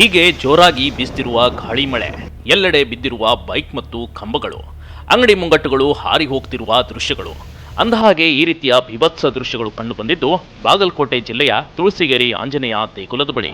ಹೀಗೆ ಜೋರಾಗಿ ಬೀಸ್ತಿರುವ ಗಾಳಿ ಮಳೆ ಎಲ್ಲೆಡೆ ಬಿದ್ದಿರುವ ಬೈಕ್ ಮತ್ತು ಕಂಬಗಳು, ಅಂಗಡಿ ಮುಂಗಟ್ಟುಗಳು ಹಾರಿ ಹೋಗ್ತಿರುವ ದೃಶ್ಯಗಳು. ಅಂದಹಾಗೆ ಈ ರೀತಿಯ ಬಿಭತ್ಸ ದೃಶ್ಯಗಳು ಕಂಡುಬಂದಿದ್ದು ಬಾಗಲಕೋಟೆ ಜಿಲ್ಲೆಯ ತುಳಸಿಗೇರಿ ಆಂಜನೇಯ ದೇಗುಲದ ಬಳಿ.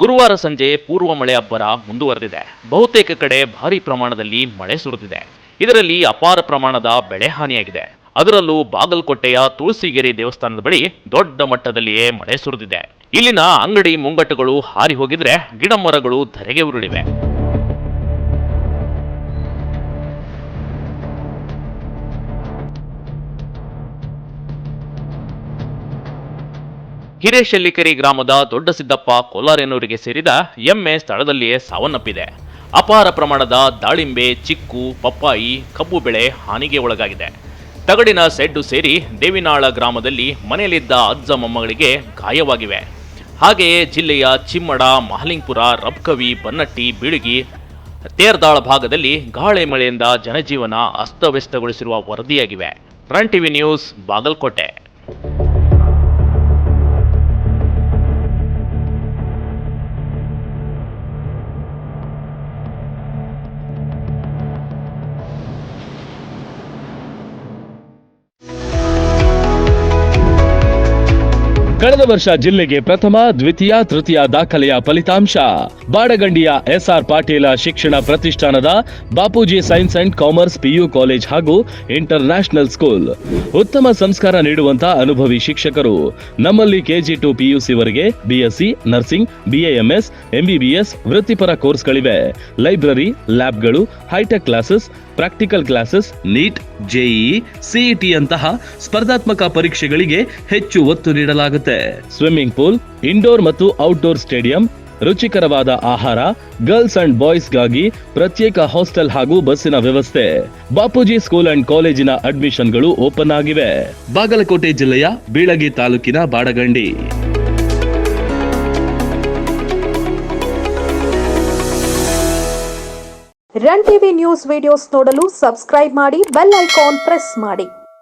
ಗುರುವಾರ ಸಂಜೆ ಪೂರ್ವ ಮಳೆ ಅಬ್ಬರ ಮುಂದುವರೆದಿದೆ. ಬಹುತೇಕ ಕಡೆ ಭಾರಿ ಪ್ರಮಾಣದಲ್ಲಿ ಮಳೆ ಸುರಿದಿದೆ. ಇದರಲ್ಲಿ ಅಪಾರ ಪ್ರಮಾಣದ ಬೆಳೆ ಹಾನಿಯಾಗಿದೆ. ಅದರಲ್ಲೂ ಬಾಗಲಕೋಟೆಯ ತುಳಸಿಗೆರೆ ದೇವಸ್ಥಾನದ ಬಳಿ ದೊಡ್ಡ ಮಟ್ಟದಲ್ಲಿಯೇ ಮಳೆ ಸುರಿದಿದೆ. ಇಲ್ಲಿನ ಅಂಗಡಿ ಮುಂಗಟ್ಟುಗಳು ಹಾರಿ ಹೋಗಿದ್ರೆ ಗಿಡ ಮರಗಳು ಧರೆಗೆ ಉರುಳಿವೆ. ಹಿರೇಶೆಲ್ಲಿಕೆರೆ ಗ್ರಾಮದ ದೊಡ್ಡ ಸಿದ್ದಪ್ಪ ಕೋಲಾರೆನೂರಿಗೆ ಸೇರಿದ ಎಮ್ಮೆ ಸ್ಥಳದಲ್ಲಿಯೇ ಸಾವನ್ನಪ್ಪಿದೆ. ಅಪಾರ ಪ್ರಮಾಣದ ದಾಳಿಂಬೆ, ಚಿಕ್ಕು, ಪಪ್ಪಾಯಿ ಕಬ್ಬು ಬೆಳೆ ಹಾನಿಗೆ ಒಳಗಾಗಿದೆ. ತಗಡಿನ ಸೆಡ್ಡು ಸೇರಿ ದೇವಿನಾಳ ಗ್ರಾಮದಲ್ಲಿ ಮನೆಯಲ್ಲಿದ್ದ ಅಜ್ಜ ಮೊಮ್ಮಗಳಿಗೆ ಗಾಯವಾಗಿವೆ. ಹಾಗೆಯೇ ಜಿಲ್ಲೆಯ ಚಿಮ್ಮಡ, ಮಹಲಿಂಗ್ಪುರ, ರಬ್ಕವಿ, ಬನ್ನಟ್ಟಿ, ಬಿಳುಗಿ, ತೇರ್ದಾಳ ಭಾಗದಲ್ಲಿ ಗಾಳಿ ಮಳೆಯಿಂದ ಜನಜೀವನ ಅಸ್ತವ್ಯಸ್ತಗೊಳಿಸಿರುವ ವರದಿಯಾಗಿವೆ. Run TV news Bagalkote. ಕಳೆದ ವರ್ಷ ಜಿಲ್ಲೆಗೆ ಪ್ರಥಮ, ದ್ವಿತೀಯ, ತೃತೀಯ ದಾಖಲೆಯ ಫಲಿತಾಂಶ. ಬಾಡಗಂಡಿಯ ಎಸ್ಆರ್ ಪಾಟೀಲ ಶಿಕ್ಷಣ ಪ್ರತಿಷ್ಠಾನದ Bapuji science and commerce PU college ಹಾಗೂ ಇಂಟರ್ ಸ್ಕೂಲ್. ಉತ್ತಮ ಸಂಸ್ಕಾರ ನೀಡುವಂತಹ ಅನುಭವಿ ಶಿಕ್ಷಕರು. ನಮ್ಮಲ್ಲಿ ಕೆಜಿ ಟು ಪಿಯುಸಿವರೆಗೆ ಬಿಎಸ್ಸಿ, ನರ್ಸಿಂಗ್, ಬಿಎಎಂಎಸ್, ಎಂಬಿಬಿಎಸ್ ವೃತ್ತಿಪರ ಕೋರ್ಸ್ಗಳಿವೆ. Library, ಲ್ಯಾಬ್ಗಳು, hi tech classes, practical classes, NEET, JEE ಸಿಇಟಿಯಂತಹ ಸ್ಪರ್ಧಾತ್ಮಕ ಪರೀಕ್ಷೆಗಳಿಗೆ ಹೆಚ್ಚು ಒತ್ತು ಸ್ವಿಮ್ಮಿಂಗ್ ಪೂಲ್ ಇಂಡೋರ್ ಮತ್ತು ಔಟ್ಡೋರ್ ಸ್ಟೇಡಿಯಂ ರುಚಿಕರವಾದ ಆಹಾರ ಗರ್ಲ್ಸ್ ಅಂಡ್ ಬಾಯ್ಸ್ಗಾಗಿ ಪ್ರತ್ಯೇಕ ಹಾಸ್ಟೆಲ್ ಹಾಗೂ ಬಸ್ಸಿನ ವ್ಯವಸ್ಥೆ. ಬಾಪೂಜಿ ಸ್ಕೂಲ್ ಅಂಡ್ ಕಾಲೇಜಿನ ಅಡ್ಮಿಷನ್ಗಳು ಓಪನ್ ಆಗಿವೆ. ಬಾಗಲಕೋಟೆ ಜಿಲ್ಲೆಯ ಬೀಳಗಿ ತಾಲೂಕಿನ Badagandi. Run TV news videos ನೋಡಲು ಸಬ್ಸ್ಕ್ರೈಬ್ ಮಾಡಿ ಬೆಲ್ ಐಕಾನ್ ಪ್ರೆಸ್ ಮಾಡಿ.